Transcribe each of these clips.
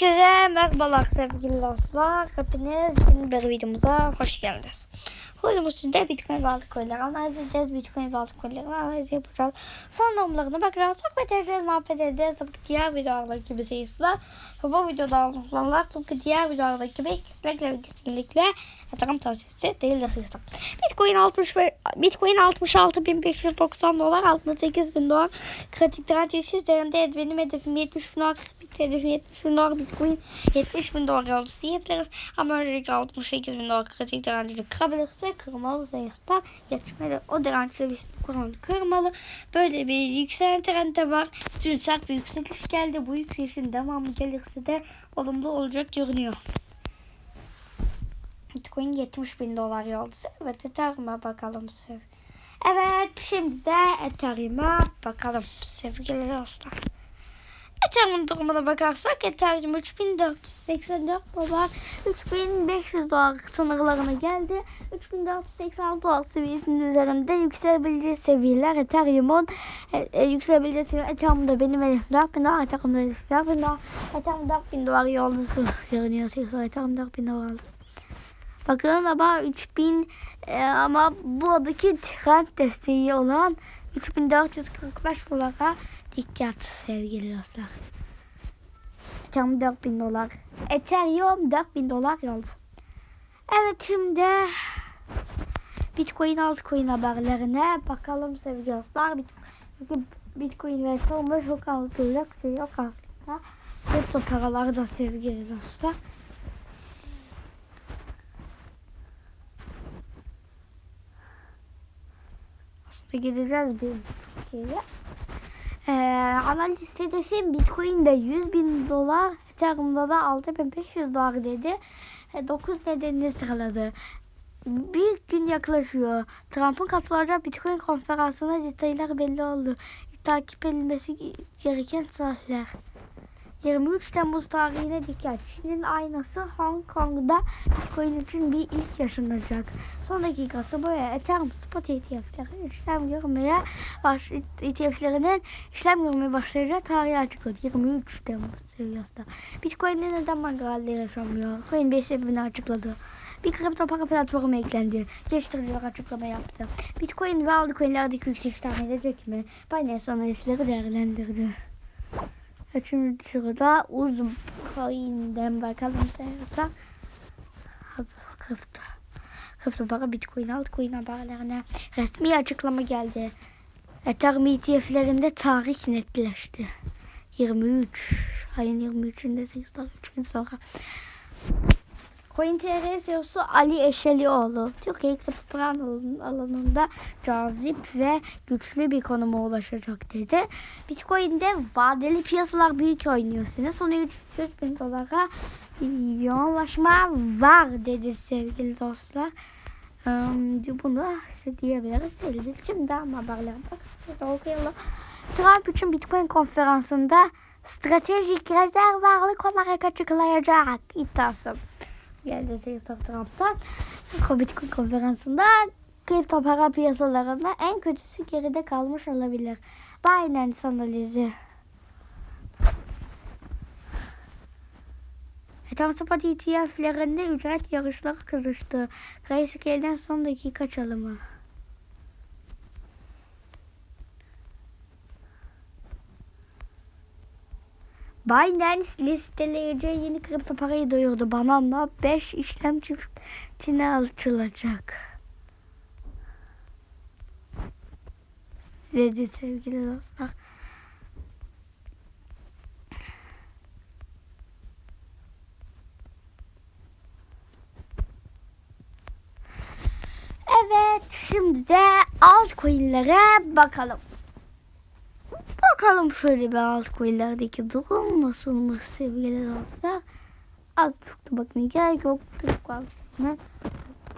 Herkese merhabalar sevgili dostlar. Hepiniz yeni bir videomuza hoş geldiniz. Videomuz sizde Bitcoin ve altcoin'leri analiz edeceğiz. Bitcoin ve altcoin'leri analiz yapacağız. Son durumlarına bakacağız. Sohbet edeceğiz, muhabbet edeceğiz. Tıpkı diğer videolardaki gibi seyirciler. Bu videoda anlatılanlar tıpkı diğer videolardaki gibi kesinlikle ve kesinlikle yatırım tavsiyesi değildir seyirciler. Bitcoin 60 Bitcoin 66.590 dolar, 68.000 dolar. Kritik direnç üzerinde benim hedefim 70 bin dolar. Hedefim 70 bin dolar. Bitcoin 70 bin dolar oldu diyebiliriz. Ama öylelikle 68 bin dolar kritik direnci kırabilirse kırmalı zayıflar geçmeli. O direnç seviyesini kurmalı kırmalı. Böyle bir yükselen trend de var. Dün sert bir yükseliş geldi. Bu yükselişin devamı gelirse de olumlu olacak görünüyor. Bitcoin 70 bin dolar yoldu. Evet Ethereum'a bakalım. Evet şimdi de Ethereum'a bakalım sevgili dostlar. Ethereum durumuna bakarsak Ethereum 3484 dolar 3500 dolar sınırlarına geldi. 3486 dolar seviyesinin üzerinde yükselebileceği seviyeler Ethereum'un e, e, yükselebileceği seviyeler Ethereum'da benim hedefim 4000 dolar Ethereum'da hedefim 4000 dolar Ethereum 4000 dolar yolcusu görünüyor. Ethereum 4000 dolar aldı. Bakın ama 3000 e, ama buradaki trend desteği olan 3445 dolara dikkat sevgili dostlar. Ethereum 4000 dolar. Ethereum 4000 dolar yoldu. Evet şimdi Bitcoin altcoin haberlerine bakalım sevgili dostlar. Çünkü Bitcoin ve Ethereum'da çok algılacak şey yok aslında. Kripto paralar da sevgili dostlar. gideceğiz biz Türkiye'ye. Ee, analiz hedefi Bitcoin'de 100 bin dolar, Ethereum'da da 6500 dolar dedi. E, 9 nedenini sıraladı. Bir gün yaklaşıyor. Trump'ın katılacağı Bitcoin konferansına detaylar belli oldu. Takip edilmesi gereken saatler. 23 Temmuz tarihine dikkat. Çin'in aynası Hong Kong'da Bitcoin için bir ilk yaşanacak. Son dakikası boya Ethereum spot ETF'leri işlem görmeye baş ETF'lerinin işlem görmeye başlayacağı tarihi açıkladı. 23 Temmuz seviyesinde. Bitcoin'de neden bankalarla yaşamıyor? Coinbase sebebini açıkladı. Bir kripto para platformu eklendi. Geliştiriciler açıklama yaptı. Bitcoin ve altcoin'lerdeki yükseliş tahmin edecek mi? Binance analistleri değerlendirdi. Üçüncü sırada Uzcoin'den bakalım sevgiler. Kripto. Kripto para Bitcoin altcoin haberlerine resmi açıklama geldi. Ethereum ETF'lerinde tarih netleşti. 23 ayın 23'ünde 8 3 gün sonra. CoinTR CEO'su Ali Eşelioğlu Türkiye para alanında cazip ve güçlü bir konuma ulaşacak dedi. Bitcoin'de vadeli piyasalar büyük oynuyor. Sene sonu 300 bin dolara yoğunlaşma var dedi sevgili dostlar. Bunu size diyebiliriz. Şimdi ama haberlere bak. okuyalım. Trump için Bitcoin konferansında stratejik rezerv varlık olarak açıklayacak iddiası geldi Seyistar Trump'tan. Bitcoin konferansında kripto para piyasalarında en kötüsü geride kalmış olabilir. Binance analizi. Ethereum Spot ETF'lerinde ücret yarışları kızıştı. Grayscale'den son dakika çalımı. Binance listeleyeceği yeni kripto parayı duyurdu. Bananla 5 işlem çiftine açılacak. Dedi sevgili dostlar. Evet şimdi de altcoin'lere bakalım. Bakalım şöyle bir altcoin'lerdeki durum nasılmış sevgili dostlar. Az çok da bakmaya gerek yok. Türk altcoin'ler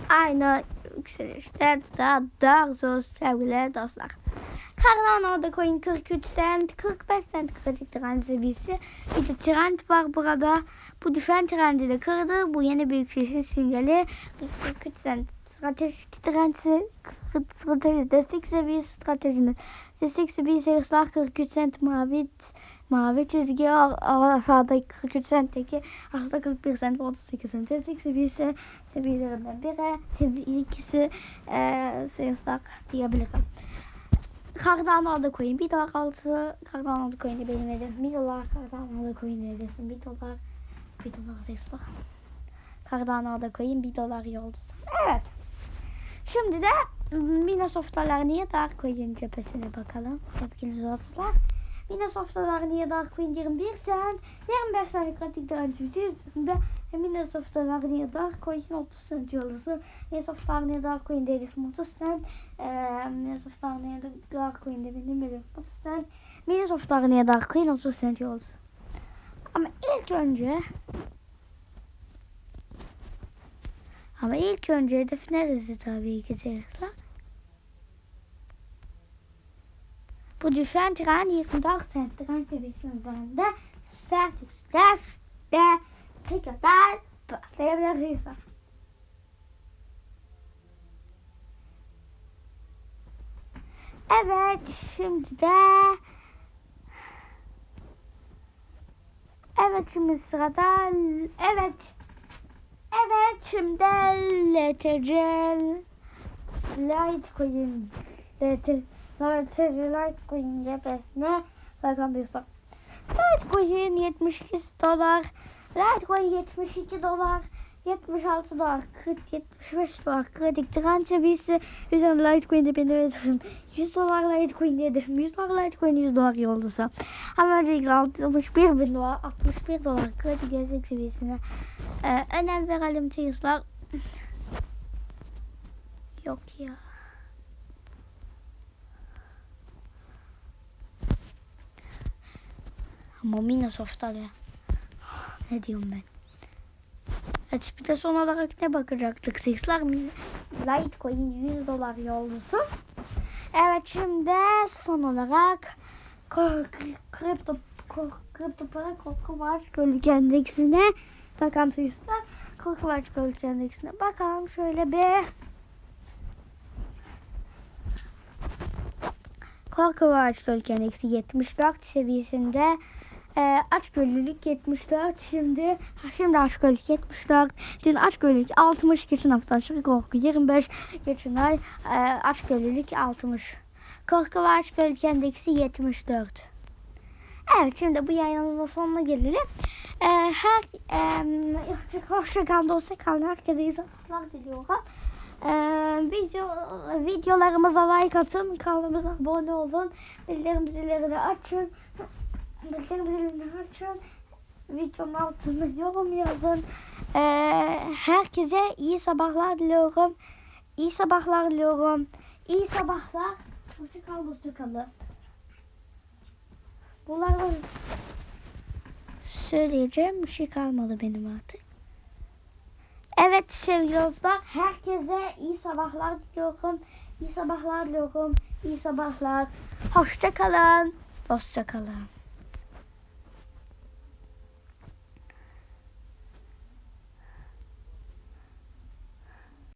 aynı yükselişler daha daha zor sevgili dostlar. Cardano'da coin 43 cent, 45 cent kritik trend seviyesi. Bir de trend var burada. Bu düşen trendi de kırdı. Bu yeni bir yükselişin sinyali. 43 cent stratejik trend strateji destek seviyesi stratejinin destek seviyesi ıslah 43 cent mavi Mavi çizgi a- aşağıdaki 43 sentteki aşağıda 41 sent ve 38 sent. Destek seviyesi seviyelerinden biri. Seviye ikisi e, sayıslar diyebilirim. Cardano da koyun. 1 dolar altı Cardano da koyun benim hedefim. 1 dolar Cardano da koyun hedefim. 1 dolar 1 dolar sayıslar. Cardano da koyun. 1 dolar yolcusu. Evet. Şimdi de Microsoft'lar niye Darkcoin cephesine bakalım sevgili dostlar. Microsoft'lar niye Darkcoin 21 sent, 25 sent kritik ve Microsoft'lar niye Darkcoin 30 sent yolusu. Microsoft'lar niye Darkcoin hedefim 30 sent, eee Microsoft'lar niye Darkcoin de benim hedefim 30 sent, Microsoft'lar niye Darkcoin 30 sent yolusu. Ama ilk önce ama ilk önce hedef neresi tabii ki seyirciler? Bu düşen tren 24 sent tren seviyesinin üzerinde sert yükselir de tekrardan başlayabiliriz. Evet şimdi de Evet şimdi sırada Evet şimdi LTC Litecoin LTC Litecoin cephesine bakabilirsek. Litecoin 72 dolar Litecoin 72 dolar 76 dolar 40 75 dolar kritik tren seviyesi üzerinde Litecoin'de benim hedefim 100 dolar Litecoin'de hedefim 100 dolar Litecoin 100 dolar yolcusu ama öncelikle 61 bin dolar 61 dolar kritik gelecek seviyesine ee, önem verelim teyzeler yok ya. Ama Microsoft'ta ya. Ne diyorum ben? Evet bir de son olarak ne bakacaktık seyirciler? Litecoin 100 dolar yolcusu. Evet şimdi son olarak kripto kripto para korku var. Gölge endeksine bakalım seyirciler. Korku var gölge endeksine bakalım şöyle bir. Korku var gölge endeksi 74 seviyesinde. Ee, açgözlülük 74 şimdi şimdi açgözlülük 74 dün açgözlülük 60 geçen hafta açık korku 25 geçen ay e, açgözlülük 60 korku ve endeksi 74 Evet şimdi bu yayınımızın sonuna gelelim. Ee, her e, hoşça kalın dostça kalın herkese iyi sabahlar diliyorum. Ee, video videolarımıza like atın kanalımıza abone olun bildirim zillerini açın bildirim zilini açın. Videonun altına yorum yazın. Ee, herkese iyi sabahlar diliyorum. İyi sabahlar diliyorum. İyi sabahlar. Hoşçakalın, hoşçakalın. Bunları söyleyeceğim bir şey kalmadı benim artık. Evet sevgili dostlar. Herkese iyi sabahlar diliyorum. İyi sabahlar diliyorum. İyi sabahlar. Hoşçakalın. Hoşçakalın.